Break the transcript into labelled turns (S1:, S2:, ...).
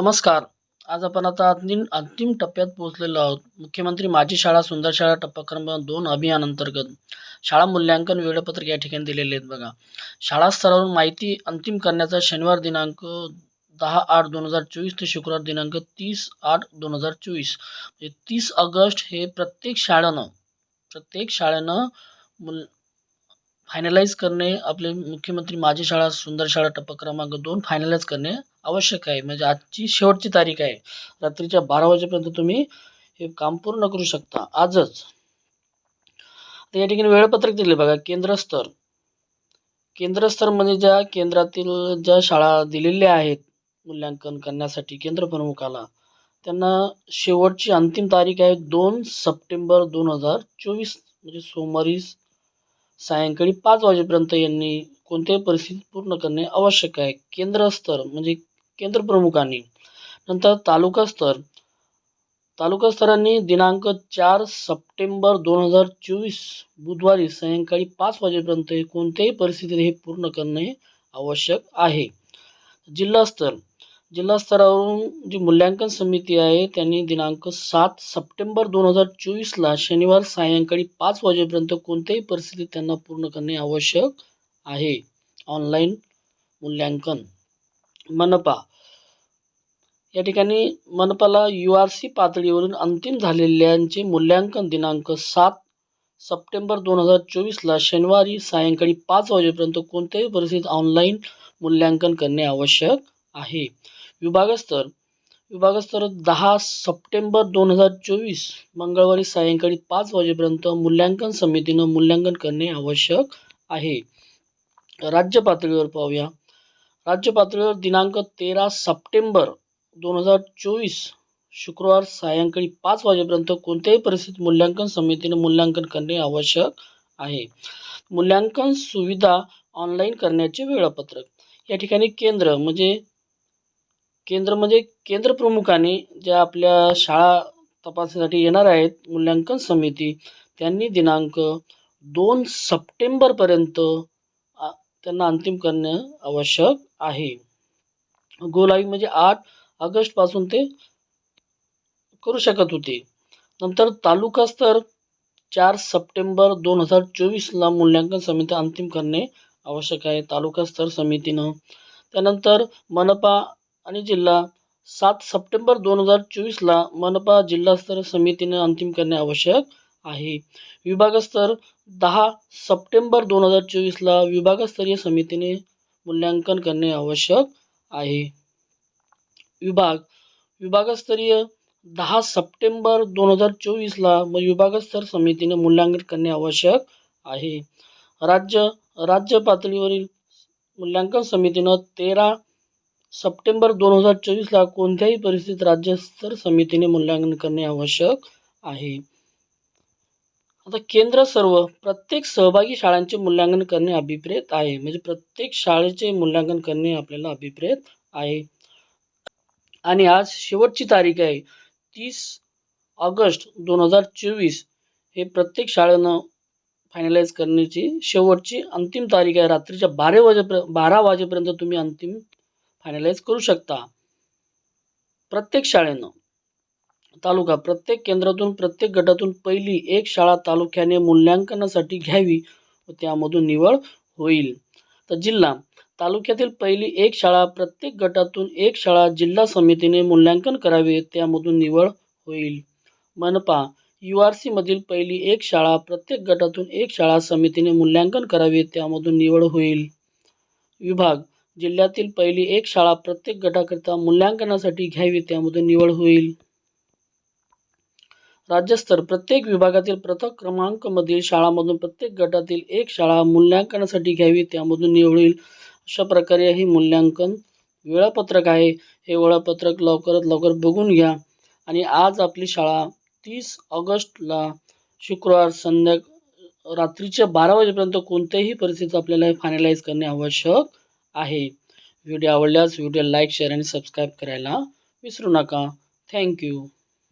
S1: नमस्कार. आज आपण आता अंतिम अंतिम टप्प्यात पोहोचलेलो आहोत. मुख्यमंत्री माझी शाळा सुंदर शाळा टप्पा क्रमांक दोन अभियान अंतर्गत शाळा मूल्यांकन वेळापत्रक या ठिकाणी दिलेले आहेत बघा. शाळा स्तरावरून माहिती अंतिम करण्याचा शनिवार दिनांक दहा आठ दोन हजार चोवीस ते शुक्रवार दिनांक तीस आठ दोन हजार चोवीस. म्हणजे तीस ऑगस्ट हे प्रत्येक शाळेनं प्रत्येक शाळेनं मुल फायनलाइज करणे आपले मुख्यमंत्री माझी शाळा सुंदर शाळा टप्पा क्रमांक दोन फायनलाइज करणे आवश्यक आहे. म्हणजे आजची शेवटची तारीख आहे. रात्रीच्या बारा वाजेपर्यंत तुम्ही हे काम पूर्ण करू शकता. आजच. तर या ठिकाणी वेळपत्रक दिले बघा. केंद्रस्तर केंद्रस्तरमध्ये म्हणजे ज्या केंद्रातील ज्या शाळा दिलेल्या आहेत मूल्यांकन करण्यासाठी केंद्र प्रमुखाला त्यांना शेवटची अंतिम तारीख आहे दोन सप्टेंबर दोन हजार चोवीस म्हणजे सोमवारी सायंकाळी पाच वाजेपर्यंत यांनी कोणत्याही परिस्थितीत पूर्ण करणे आवश्यक आहे. केंद्र स्तर म्हणजे केंद्र प्रमुखांनी. नंतर तालुका स्तर. तालुका स्तरांनी दिनांक चार सप्टेंबर दोन हजार चोवीस बुधवारी सायंकाळी पाच वाजेपर्यंत हे कोणत्याही परिस्थितीत हे पूर्ण करणे आवश्यक आहे. जिल्हा स्तर. जिल्हा स्तरावरून जी मूल्यांकन समिती आहे त्यांनी दिनांक सात सप्टेंबर दोन हजार चोवीसला शनिवार सायंकाळी पाच वाजेपर्यंत कोणत्याही परिस्थितीत त्यांना पूर्ण करणे आवश्यक आहे. ऑनलाईन मूल्यांकन. मनपा. या ठिकाणी मनपाला यू आर सी पातळीवरून अंतिम झालेल्यांचे मूल्यांकन दिनांक सात सप्टेंबर दोन हजार चोवीसला शनिवारी सायंकाळी पाच वाजेपर्यंत कोणत्याही परिस्थितीत ऑनलाईन मूल्यांकन करणे आवश्यक आहे. विभागस्तर विभागस्तर दहा सप्टेंबर दोन हजार चोवीस मंगळवारी सायंकाळी पाच वाजेपर्यंत मूल्यांकन समितीनं मूल्यांकन करणे आवश्यक आहे. राज्य पातळीवर पाहूया. राज्य पातळीवर दिनांक तेरा सप्टेंबर दोन हजार चोवीस शुक्रवार सायंकाळी पाच वाजेपर्यंत कोणत्याही परिस्थितीत मूल्यांकन समितीने मूल्यांकन करणे आवश्यक आहे. मूल्यांकन सुविधा ऑनलाईन करण्याचे वेळापत्रक. या ठिकाणी केंद्र म्हणजे केंद्र म्हणजे केंद्र प्रमुखांनी ज्या आपल्या शाळा तपासण्यासाठी येणार आहेत मूल्यांकन समिती त्यांनी दिनांक दोन सप्टेंबरपर्यंत त्यांना अंतिम करणं आवश्यक आहे. गोलाई म्हणजे आठ ऑगस्टपासून ते करू शकत होते. नंतर तालुका स्तर चार सप्टेंबर दोन हजार चोवीसला मूल्यांकन समिती अंतिम करणे आवश्यक आहे. तालुका स्तर समितीनं. त्यानंतर मनपा आणि जिल्हा. सात सप्टेंबर दोन हजार चोवीसला मनपा जिल्हास्तर समितीने अंतिम करणे आवश्यक आहे. विभागस्तर दहा सप्टेंबर दोन हजार चोवीसला विभागस्तरीय समितीने मूल्यांकन करणे आवश्यक आहे. विभाग विभागस्तरीय दहा सप्टेंबर दोन हजार चोवीसला मग विभागस्तर समितीने मूल्यांकन करणे आवश्यक आहे. राज्य राज्य पातळीवरील मूल्यांकन समितीनं तेरा सप्टेंबर दोन हजार चोवीसला कोणत्याही परिस्थितीत राज्यस्तर समितीने मूल्यांकन करणे आवश्यक आहे. आता केंद्र सर्व प्रत्येक सहभागी शाळांचे मूल्यांकन करणे अभिप्रेत आहे. म्हणजे प्रत्येक शाळेचे मूल्यांकन करणे आपल्याला अभिप्रेत आहे. आणि आज शेवटची तारीख आहे. तीस ऑगस्ट दोन हजार चोवीस हे प्रत्येक शाळेनं फायनलाइज करण्याची शेवटची अंतिम तारीख आहे. रात्रीच्या बारा वाजेपर्यंत बारा वाजेपर्यंत तुम्ही अंतिम फायनलाइज करू शकता. प्रत्येक शाळेनं तालुका प्रत्येक केंद्रातून प्रत्येक गटातून पहिली एक शाळा तालुक्याने मूल्यांकनासाठी घ्यावी व त्यामधून निवड होईल. तर जिल्हा तालुक्यातील पहिली एक शाळा प्रत्येक गटातून एक शाळा जिल्हा समितीने मूल्यांकन करावे त्यामधून निवड होईल. मनपा यू आर सीमधील पहिली एक शाळा प्रत्येक गटातून एक शाळा समितीने मूल्यांकन करावे त्यामधून निवड होईल. विभाग जिल्ह्यातील पहिली एक शाळा प्रत्येक गटाकरिता मूल्यांकनासाठी घ्यावी त्यामधून निवड होईल. राज्यस्तर प्रत्येक विभागातील प्रथम क्रमांकमधील शाळांमधून प्रत्येक गटातील एक शाळा मूल्यांकनासाठी घ्यावी त्यामधून निवड होईल. अशा प्रकारे हे मूल्यांकन वेळापत्रक आहे. हे वेळापत्रक लवकरात लवकर बघून घ्या. आणि आज आपली शाळा तीस ऑगस्टला शुक्रवार संध्या रात्रीच्या बारा वाजेपर्यंत कोणत्याही परिस्थितीत आपल्याला हे फायनलाइज करणे आवश्यक आहे. व्हिडिओ आवडल्यास व्हिडिओ लाईक शेअर आणि सबस्क्राईब करायला विसरू नका. थँक्यू